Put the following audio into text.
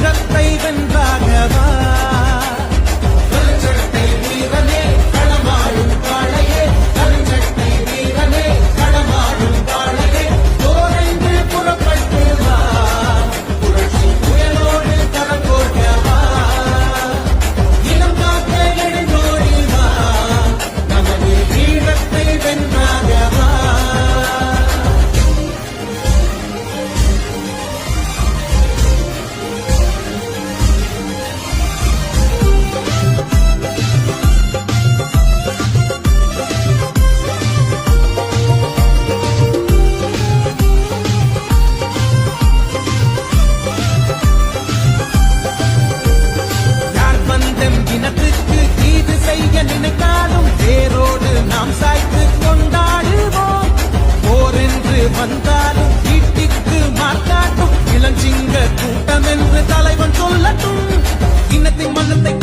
உலகத்தை வென்றாகவா? வந்தாலும் ஈட்டிக்கு மார்த்தாட்டும் இளஞ்சிங்க கூட்டம் என்று தலைவன் சொல்லட்டும். இன்னத்தை மன்னத்தை